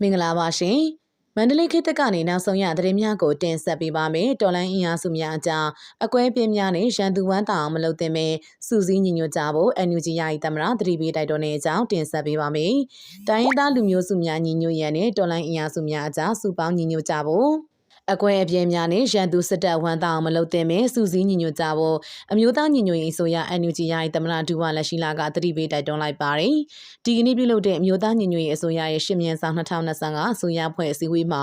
မင်္ဂလာပါရှင်မန္တလေးခေတ်သစ်ကနေနောက်ဆုံးရသတင်းများကိုတင်ဆက်ပေးပါမယ်တော်လိုင်းအင်အားစုများအကြားအကွဲပြင်းများနဲ့ရန်သူဝမ်းတောင်မလုပ်သင့်ပဲစူးစီးညီညွတ်ကြဖို့ NUG ယာယီသမရသတိပေးတိုက်တွန်းတဲ့အကြောင်းတင်ဆက်ပေးပါမယ်တိုင်းရင်းသားလူမျိုးစုများညီညွတ်ရန်နဲ့တော်လိုင်းအင်အားစုများအကြားစုပေါင်းညီညွတ်ကြဖို့ အကွဲအပြဲများနဲ့ရန်သူစစ်တပ်ဝမ်းတောင်မလုပ်သင့်ပဲစူးစီးညီညွတ်ကြဖို့အမျိုးသားညီညွတ်ရေးအစိုးရ NUG ယာယီသမရဒူဝါလက်ရှိလာကသတိပေးတိုက်တွန်းလိုက်ပါတယ်။ဒီကနေ့ပြုလုပ်တဲ့အမျိုးသားညီညွတ်ရေးအစိုးရရဲ့ရှစ်မြန်ဆောင်2025အစိုးရဖွဲ့အစည်းအဝေးမှာ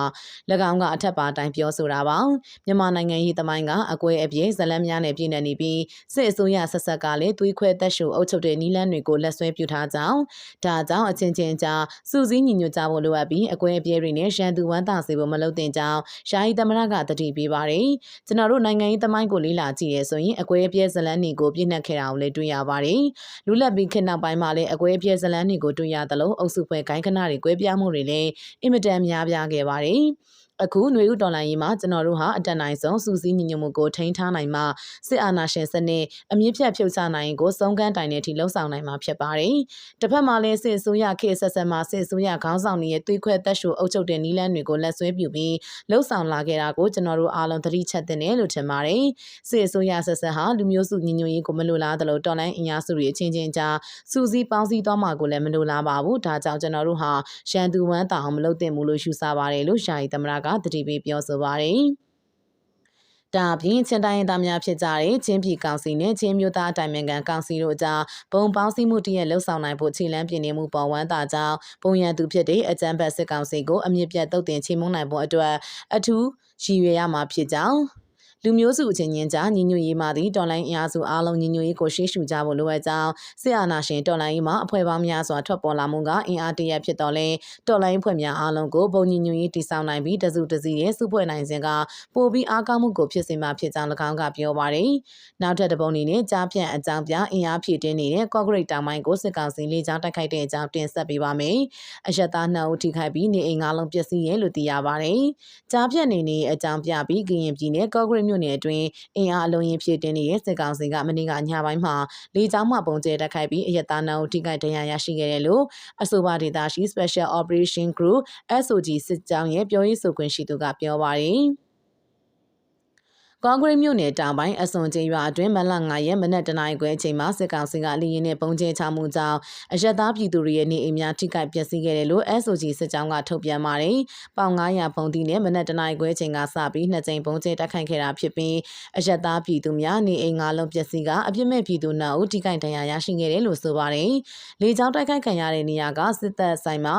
၎င်းကအထက်ပါတိုင်းပြောဆိုတာပါ။မြန်မာနိုင်ငံရေးသမိုင်းကအကွဲအပြဲဇလန်းများနဲ့ပြည်နေနေပြီးစစ်အစိုးရဆက်ဆက်ကလည်းသွေးခွဲသက်ရှုအုပ်ချုပ်တဲ့နီလန်းတွေကိုလက်ဆွဲပြုထားကြောင်းဒါကြောင့်အချင်းချင်းကြားစူးစီးညီညွတ်ကြဖို့လိုအပ်ပြီးအကွဲအပြဲတွေနဲ့ရန်သူဝမ်းသာစေဖို့မလုပ်သင့်ကြောင်းယာယီသမရကတတိပေးပါတယ်။ကျွန်တော်တို့နိုင်ငံရေးသမိုင်းကိုလေ့လာကြည့်ရဲဆိုရင်အကွဲအပြဲဇလန်းတွေကိုပြည့်နှက်ခဲ့တာကိုလည်းတွေ့ရပါတယ်။လူလက်ပြီးခေတ်နောက်ပိုင်းမှာလည်းအကွဲအပြဲဇလန်းတွေကိုတွေ့ရသလိုအုပ်စုဖွဲ့ဂိုင်းခဏတွေကွဲပြားမှုတွေလည်းအင်မတန်များပြားခဲ့ပါတယ်။ အခုຫນွေဥတော်လိုင်းရေးမှာကျွန်တော်တို့ဟာအတက်နိုင်ဆုံးစူးစီးညီညွတ်မှုကိုထိန်းထားနိုင်မှစစ်အာဏာရှင်စနစ်အမြင့်ဖြတ်ဖြုတ်ချနိုင်ကိုစုံကန်းတိုင်တဲ့အထိလှုံ့ဆော်နိုင်မှာဖြစ်ပါတယ်။တစ်ဖက်မှာလည်းစစ်အစိုးရခေတ်ဆက်ဆက်မှာစစ်အစိုးရခေါင်းဆောင်တွေရဲ့သွေးခွဲတက်ရှူအုပ်ချုပ်တဲ့နီလန်းတွေကိုလက်ဆွဲပြုပြီးလှုံ့ဆော်လာခဲ့တာကိုကျွန်တော်တို့အားလုံးသတိချက်တင်တယ်လို့ထင်ပါတယ်။စစ်အစိုးရဆက်ဆက်ဟာလူမျိုးစုညီညွတ်ရေးကိုမလိုလားသလိုတော်လိုင်းအင်အားစုတွေအချင်းချင်းကြားစူးစီးပေါင်းစည်းသွားမှာကိုလည်းမလိုလားပါဘူး။ဒါကြောင့်ကျွန်တော်တို့ဟာရန်သူဝမ်းတောင်မလုပ်သင့်ဘူးလို့ယူဆပါတယ်လို့ယာယီသမရကတတိပေးပြောဆိုပါတယ်။ဒါအပြင်ချင်းတိုင်းသားများဖြစ်ကြတဲ့ချင်းပြည်ကောင်စီနဲ့ချင်းမျိုးသားအတိုင်းအမြန်ကောင်စီတို့ကြားဘုံပေါင်းစည်းမှုတရက်လှုပ်ဆောင်နိုင်ဖို့ခြေလမ်းပြင်နေမှုပေါ်ဝန်းတာကြောင့်ပုံရန်သူဖြစ်တဲ့အကြံဖက်စစ်ကောင်စီကိုအမြင့်ပြတ်တုတ်တင်ချိန်မုံနိုင်ဖို့အတွက်အထူးရည်ရွယ်ရမှာဖြစ်ကြောင်း လူမျိုးစုအချင်းချင်းကြားညီညွတ်ရေးမှသည့်တော်လိုင်းအင်အားစုအားလုံးညီညွတ်ရေးကိုရှေ့ရှုကြဖို့လိုအပ်ကြောင်းစစ်အာဏာရှင်တော်လိုင်းရေးမှာအဖွဲ့ပေါင်းများစွာထွက်ပေါ်လာမှုကအင်အားတရဖြစ်တော်လဲတော်လိုင်းဖွဲ့များအားလုံးကိုဘုံညီညွတ်ရေးတည်ဆောက်နိုင်ပြီးတစုတစည်းရဲ့စုဖွဲ့နိုင်စဉ်ကပိုပြီးအားကောင်းမှုကိုဖြစ်စေမှာဖြစ်ကြောင်း၎င်းကပြောပါတယ်။နောက်ထပ်တစ်ပုံအနေနဲ့ကြားဖြန့်အကြောင်းပြအင်အားဖြည့်တင်းနေတဲ့ကော့ဂရိတ်တောင်ပိုင်းကိုစစ်ကောင်စီလေးချောင်းတိုက်ခိုက်တဲ့အကြောင်းတင်ဆက်ပေးပါမယ်။အရက်သားနှစ်ဦးထိခိုက်ပြီးနေအိမ်ငါးလုံးပျက်စီးရဲလို့သိရပါတယ်။ကြားဖြန့်နေနေအကြောင်းပြပြီးကရင်ပြည်နယ်ကော့ဂရိတ်မြို့နယ်အတွင်းအင်အားအလုံးရင်ဖြည့်တင်းနေတဲ့စစ်ကောင်စီကမနေ့ကညပိုင်းမှာလေကြောင်းမှပုံကျဲတက်ခိုက်ပြီးအရတာနာကိုထိခိုက်ဒဏ်ရာရရှိခဲ့တယ်လို့အဆိုပါဒေသရှိ Special Operation Group SOG စစ်ကြောင်းရဲ့ပြောရေးဆိုခွင့်ရှိသူကပြောပါတယ်။ ကော့ဂရိတ်မြို့နယ်တောင်ပိုင်းအစွန်ကျေးရွာအတွင်းမလ9ရက်မနက်တနာရီခွဲအချိန်မှာစစ်ကောင်စီကလေရင်နဲ့ပုံကျဲချမှုကြောင့်အရက်သားပြည်သူတွေရဲ့နေအိမ်များထိခိုက်ပျက်စီးခဲ့တယ်လို့ SOG စစ်ကြောင်းကထုတ်ပြန်ပါတယ်။ပေါင်900ပုံတီနဲ့မနက်တနာရီခွဲအချိန်ကစပြီးနှစ်ကြိမ်ပုံကျဲတက်ခိုက်ခဲ့တာဖြစ်ပြီးအရက်သားပြည်သူများနေအိမ်ငါးလုံးပျက်စီးကအပြစ်မဲ့ပြည်သူနှုတ်ဦးထိခိုက်ဒဏ်ရာရရှိခဲ့တယ်လို့ဆိုပါတယ်။လေကြောင်းတိုက်ခိုက်ခံရတဲ့နေရာကစစ်တပ်ဆိုင်မှာ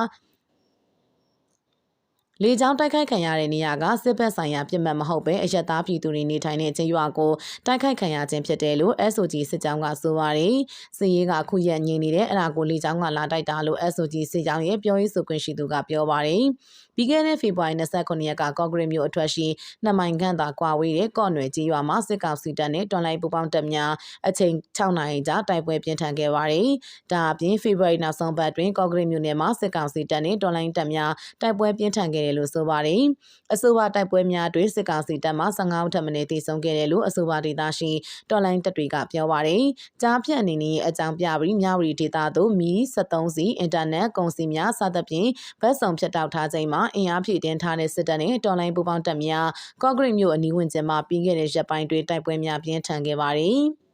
လေကြောင်းတိုက်ခိုက်ခံရတဲ့နေရာကစစ်ဘက်ဆိုင်ရာပြစ်မှတ်မဟုတ်ပဲအရက်သားပြည်သူတွေနေထိုင်တဲ့ကျေးရွာကိုတိုက်ခိုက်ခံရခြင်းဖြစ်တယ်လို့ SOG စစ်ကြောင်းကဆိုပါတယ်။စစ်ရေးကခုရက်ငြိမ်နေတဲ့အရာကိုလေကြောင်းကလာတိုက်တာလို့ SOG စစ်ကြောင်းရဲ့ပြောရေးဆိုခွင့်ရှိသူကပြောပါတယ်။ပြီးခဲ့တဲ့ဖေဖော်ဝါရီ29ရက်ကကော့ဂရစ်မြို့အထွတ်ရှိနှစ်မိုင်ခန့်သာကွာဝေးတဲ့ကော့နွယ်ကြီးရွာမှာစစ်ကောင်စီတပ်နဲ့တွန်လိုင်းပူပေါင်းတပ်များအချိန်6နာရီကြာတိုက်ပွဲပြင်းထန်ခဲ့ပါတယ်။ဒါအပြင်ဖေဖော်ဝါရီနောက်ဆုံးပတ်တွင်ကော့ဂရစ်မြို့နယ်မှာစစ်ကောင်စီတပ်နဲ့တွန်လိုင်းတပ်များတိုက်ပွဲပြင်းထန်ခဲ့တယ်လို့ဆိုပါတယ်။အဆိုပါတိုက်ပွဲများတွင်စစ်ကောင်စီတပ်မှ15ဦးထပ်မံတေဆုံးခဲ့တယ်လို့အဆိုပါဒေသရှိတွန်လိုင်းတပ်တွေကပြောပါတယ်။ကြားဖြတ်အနေနဲ့အကြောင်းပြပြီးမြဝတီဒေသသို့မီး73စီအင်တာနက်ကုန်စည်များစသဖြင့်ဗတ်ဆောင်ဖြတ်တောက်ထားချိန်မှာအင်အားဖြည့်တင်းထားတဲ့စစ်တပ်နဲ့တော်လိုင်းပူပေါင်းတပ်များကော့ဂရိတ်မြို့အနီးဝန်းကျင်မှာပြီးခဲ့တဲ့ရက်ပိုင်းတွင်တိုက်ပွဲများပြင်းထန်ခဲ့ပါတယ်။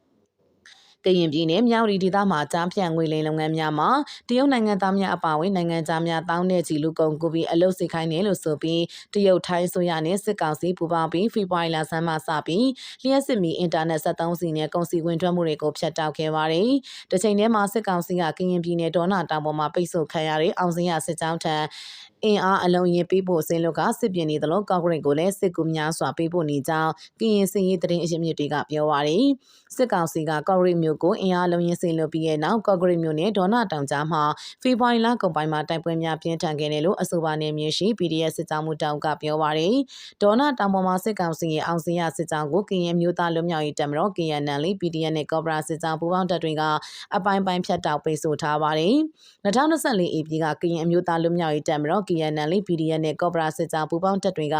ကရင်ပြည်နယ်မြောက်ရီဒေသမှာကြားဖြန့်ငွေလိမ်လုပ်ငန်းများမှာတရုတ်နိုင်ငံသားများအပါအဝင်နိုင်ငံသားများတောင်းတဲ့ချီလူကုန်ကူပြီးအလုတ်စိတ်ခိုင်းတယ်လို့ဆိုပြီးတရုတ်ထိုင်းဆိုရနဲ့စစ်ကောင်စီပူးပေါင်းပြီးဖေဖော်ဝါရီလဆန်းမှစပြီးလျှက်စစ်မီအင်တာနက်73စီနဲ့ကုန်စည်ဝင်ထွက်မှုတွေကိုဖျက်တောက်ခဲ့ပါတယ်။တချိန်တည်းမှာစစ်ကောင်စီကကရင်ပြည်နယ်ဒေါနာတောင်ပေါ်မှာပိတ်ဆို့ခံရတဲ့အောင်စင်းရစစ်ကြောင်းထံအင်အားအလုံးရင်ပေးဖို့အစင်းလို့ကစစ်ပြင်းနေသလိုကော့ဂရိတ်ကိုလည်းစစ်ကူများစွာပေးဖို့နေကြောင်းကရင်စင်ရေးတရင်အရှင်မြစ်တွေကပြောပါရယ်စစ်ကောင်စီကကော့ဂရိတ်မြို့ကိုအင်အားလုံးရင်စင်လို့ပြီးရဲ့နောက်ကော့ဂရိတ်မြို့နဲ့ဒေါနာတောင်ကြားမှာဖေဖော်ဝါရီလကုန်ပိုင်းမှာတိုက်ပွဲများပြင်းထန်ခဲ့တယ်လို့အဆိုပါနယ်မြေရှိ PDF စစ်ကြောင်းမှုတောင်ကပြောပါရယ်ဒေါနာတောင်ပေါ်မှာစစ်ကောင်စီရဲ့အောင်စင်းရစစ်ကြောင်းကိုကရင်မျိုးသားလွတ်မြောက်ရေးတပ်မတော် KNL PDF နဲ့ကော့ဘရာစစ်ကြောင်းပူးပေါင်းတပ်တွေကအပိုင်းပိုင်းဖြတ်တောက်ပိတ်ဆို့ထားပါတယ်2024 AP ကကရင်အမျိုးသားလွတ်မြောက်ရေးတပ်မတော် KNL PDF နဲ့ကော့ဘရာစစ်ကြောင်းပူးပေါင်းတပ်တွေက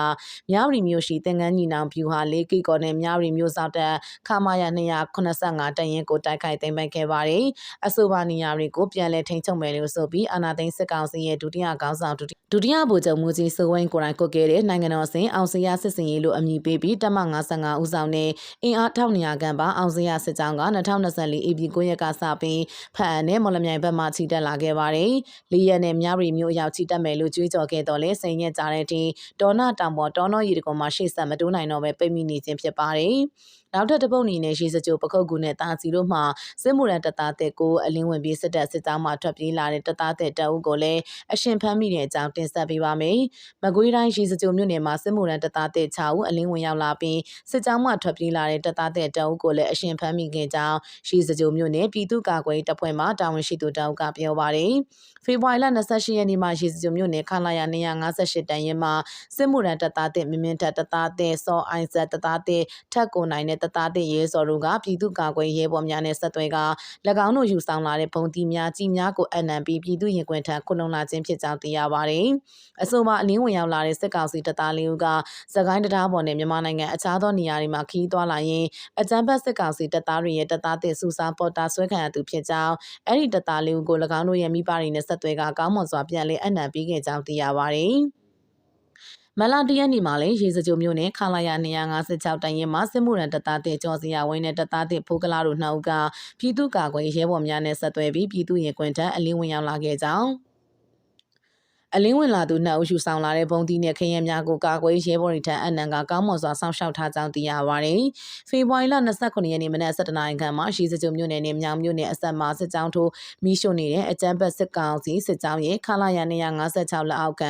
မြဝတီမြို့ရှိသင်္ကန်းညီနောင်ဖြူဟာ၄ကီကော်နဲ့မြဝတီမြို့စောက်တပ်ခမာယာ285တရင်ကိုကိုတိုက်ခိုက်သိမ်းပိုက်ခဲ့ပါတယ်။အဆိုပါနေရာတွေကိုပြန်လည်ထိန်းချုပ်မယ်လို့ဆိုပြီးအာဏာသိမ်းစစ်ကောင်စီရဲ့ဒုတိယခေါင်းဆောင်ဒုတိဒုတိယဗိုလ်ချုပ်မူကြီးစိုးဝင်းကိုယ်တိုင်ကုတ်ခဲ့တဲ့နိုင်ငံတော်အဆင့်အောင်စရစစ်စင်ရေးလို့အမည်ပေးပြီးတပ်မ55ဦးဆောင်နဲ့အင်အား1200ခန့်ပါအောင်စရစစ်ကြောင်းက2024ဧပြီ9ရက်ကစပြီးဖအံနဲ့မော်လမြိုင်ဘက်မှချီတက်လာခဲ့ပါတယ်။လေးရက်နဲ့မြရီမျိုးအရောက်ချီတက်မယ်လို့ကြွေးကြော်ခဲ့တော့လဲစိန်ရက်ကြတဲ့အထိဒေါနာတောင်ပေါ်တောနောရီတကုံမှာရှေ့ဆက်မတိုးနိုင်တော့ပဲပိတ်မိနေခြင်းဖြစ်ပါတယ်။နောက်ထပ်တစ်ပုတ်အနေနဲ့ရေစကြိုပခုတ်ကူနဲ့တာစီတို့မှစစ်မှုရန်တပ်သားတဲ့ကိုအလင်းဝင်ပြီးစစ်တပ်စစ်ကြောင်းမှထွက်ပြေးလာတဲ့တပ်သားတဲ့တအုပ်ကိုလည်းအရှင်ဖမ်းမိတဲ့အကြောင်းတင်ဆက်ပေးပါမယ်။မကွေးတိုင်းရေစကြိုမြို့နယ်မှာစစ်မှုရန်တပ်သားတဲ့6ဦးအလင်းဝင်ရောက်လာပြီးစစ်ကြောင်းမှထွက်ပြေးလာတဲ့တပ်သားတဲ့တအုပ်ကိုလည်းအရှင်ဖမ်းမိခဲ့ကြောင်းရေစကြိုမြို့နယ်ပြည်သူ့ကာကွယ်တပ်ဖွဲ့မှတာဝန်ရှိသူတအုပ်ကပြောပါတယ်။ဖေဖော်ဝါရီလ28ရက်နေ့မှာရေစကြိုမြို့နယ်ခလာရ258တန်ရင်မှာစစ်မှုရန်တပ်သားတဲ့မင်းမင်းတပ်တပ်သားတဲ့စောအိုင်ဇက်တပ်သားတဲ့ထက်ကိုနိုင်တဲ့တပ်သားတဲ့ရဲစော်တို့ကပြည်သူ့ကာကွယ်ရဲဘော်များနဲ့ဆက်သွယ်က၎င်းတို့ယူဆောင်လာတဲ့ပုံတီများကြီးများကိုအနံပြီးပြည်သူရင်ခွင်ထံခုလုံလာခြင်းဖြစ်ကြောင်းသိရပါတယ်။အဆိုပါအလင်းဝင်ရောက်လာတဲ့စစ်ကောင်စီတပ်သားလေးဦးကစကိုင်းတရားပေါ်နဲ့မြန်မာနိုင်ငံအခြားသောနေရာတွေမှာခီးသွားလာရင်အကြမ်းဖက်စစ်ကောင်စီတပ်သားတွေရဲ့တပ်သားတဲ့စူစာပေါ်တာဆွဲခံရသူဖြစ်ကြောင်းအဲ့ဒီတပ်သားလေးဦးကို၎င်းတို့ရဲ့မိဘတွေနဲ့ဆက်သွယ်ကကောင်းမွန်စွာပြန်လည်အနံပြီးခဲ့ကြောင်းသိရပါတယ်။ မလာတရက်နေ့မှာလည်းရေစကြိုမျိုးနဲ့ခလာရ256တိုင်ရင်မှာစစ်မှုရန်တပ်သားတဲ့ကျော်စီယာဝင်းနဲ့တပ်သားတဲ့ဖိုးကလာတို့နှစ်ဦးကပြည်သူ့ကာကွယ်ရဲဘော်များနဲ့ဆက်သွယ်ပြီးပြည်သူ့ရင်ခွင်ထံအလင်းဝင်ရောက်လာခဲ့ကြောင်း အလင်းဝင်လာသူနှစ်ဦးယူဆောင်လာတဲ့ဘုံတီနဲ့ခရဲများကိုကာကွယ်ရဲဘော်တွေထံအနံကကောင်းမွန်စွာစောင့်ရှောက်ထားကြောင်းသိရပါတယ်။ဖေဖော်ဝါရီလ29ရက်နေ့မနက်7:00နာရီခန့်မှာရှိစကြုံမြို့နယ်နဲ့မြောင်မြို့နယ်အဆက်မှာစစ်ကြောင်းထိုးမိရှုနေတဲ့အကြမ်းဖက်စစ်ကောင်စီစစ်ကြောင်းရဲ့ခလာရ256လက်အောက်က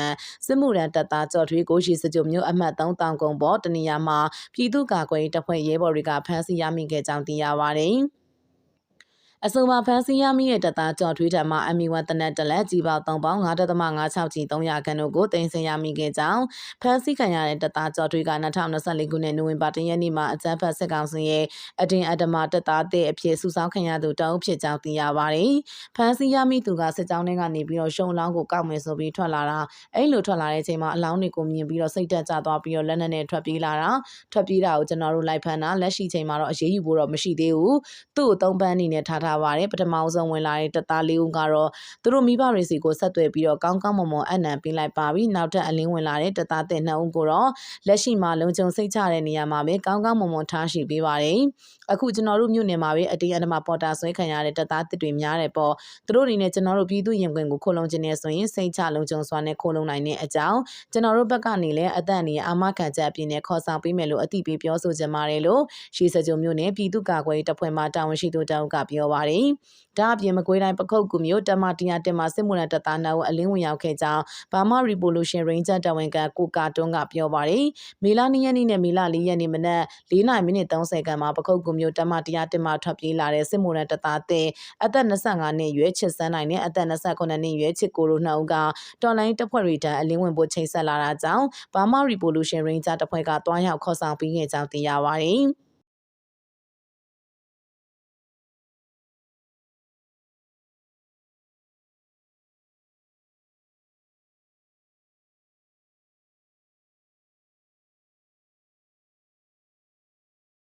စစ်မှုရန်တပ်သားကြော်ထွေးကိုရှိစကြုံမြို့အမှတ်3တောင်ကုန်းပေါ်တနေရာမှာပြည်သူ့ကာကွယ်တပ်ဖွဲ့ရဲဘော်တွေကဖမ်းဆီးရမိခဲ့ကြောင်းသိရပါတယ်။ အဆိုပါဖန်စီရမိရဲ့တပ်သားကြော်ထွေးထံမှ ME1 တနက်တလက်ကြီးပေါင်း3ပေါင်း9.56ကြီး300ခန်းတို့ကိုတင်ဆက်ရမိခဲ့ကြောင်းဖန်စီခံရတဲ့တပ်သားကြော်ထွေးက2024ခုနှစ်နိုဝင်ဘာ10ရက်နေ့မှာအကြမ်းဖက်စစ်ကောင်စီရဲ့အတင်းအဓမ္မတပ်သားတဲ့အဖြစ်စုဆောင်းခံရသူတအုပ်ဖြစ်ကြောင်းသိရပါတယ်။ဖန်စီရမိသူကစစ်ကြောင်းထဲကနေပြီးတော့ရှုံလောင်းကိုကောက်မယ်ဆိုပြီးထွက်လာတာအဲ့လိုထွက်လာတဲ့အချိန်မှာအလောင်းတွေကိုမြင်ပြီးတော့စိတ်တက်ကြသွားပြီးတော့လက်နက်နဲ့ထွက်ပြေးလာတာထွက်ပြေးတာကိုကျွန်တော်တို့လိုက်ဖမ်းတာလက်ရှိချိန်မှာတော့အရေးယူဖို့တော့မရှိသေးဘူး။သူ့ကိုသုံးပန်းအနေနဲ့ထားထားပါတယ်ပထမဆုံးဝင်လာတဲ့တပ်သားလေးဦးကတော့သူတို့မိဘတွေစီကိုဆက်သွယ်ပြီးတော့ကောင်းကောင်းမွန်မွန်အနံပေးလိုက်ပါပြီနောက်ထပ်အလင်းဝင်လာတဲ့တပ်သားတဲ့နှစ်ဦးကိုတော့လက်ရှိမှာလုံခြုံစိတ်ချတဲ့နေရာမှာပဲကောင်းကောင်းမွန်မွန်ထားရှိပေးပါတယ်အခုကျွန်တော်တို့မြို့နယ်မှာပဲအတင်းအဓမ္မပေါ်တာဆွဲခံရတဲ့တပ်သားတစ်တွေများတယ်ပေါ့သူတို့အနေနဲ့ကျွန်တော်တို့ပြည်သူရင်ခွင်ကိုခိုလုံခြင်းနဲ့ဆိုရင်စိတ်ချလုံခြုံစွာနဲ့ခိုလုံနိုင်တဲ့အကြောင်းကျွန်တော်တို့ဘက်ကနေလည်းအသက်အန္တရာယ်အာမခံချက်အပြည့်နဲ့ခေါ်ဆောင်ပေးမယ်လို့အသိပေးပြောဆိုကြပါတယ်လို့ရှေးစကြုံမြို့နယ်ပြည်သူ့ကာကွယ်ရေးတပ်ဖွဲ့မှတာဝန်ရှိသူတောက်ကပြောပါတယ်။ဒါအပြင်မကွေးတိုင်းပခုတ်ကူမြို့တမတရားတင်မှာစစ်မှုရန်တပ်သားနှုတ်အလင်းဝင်ရောက်ခဲ့ကြောင်းဘာမာ Revolution Ranger တဝန်ကကိုကာတွန်းကပြောပါတယ်။မေလ2ရက်နေ့နဲ့မေလ4ရက်နေ့မနက်4:30မိနစ်30ခန်းမှာပခုတ်ကူမြို့တမတရားတင်မှာထွက်ပြေးလာတဲ့စစ်မှုရန်တပ်သားတဲ့အသက်25နှစ်ရွယ်ချစ်စန်းနိုင်နဲ့အသက်28နှစ်ရွယ်ချစ်ကိုတို့နှစ်ဦးကတော်လိုင်းတပ်ဖွဲ့တွေတန်းအလင်းဝင်ဖို့ချိန်ဆက်လာတာကြောင့်ဘာမာ Revolution Ranger တပ်ဖွဲ့ကတွားရောက်ခေါ်ဆောင်ပြီးခဲ့ကြောင်းသိရပါတယ်။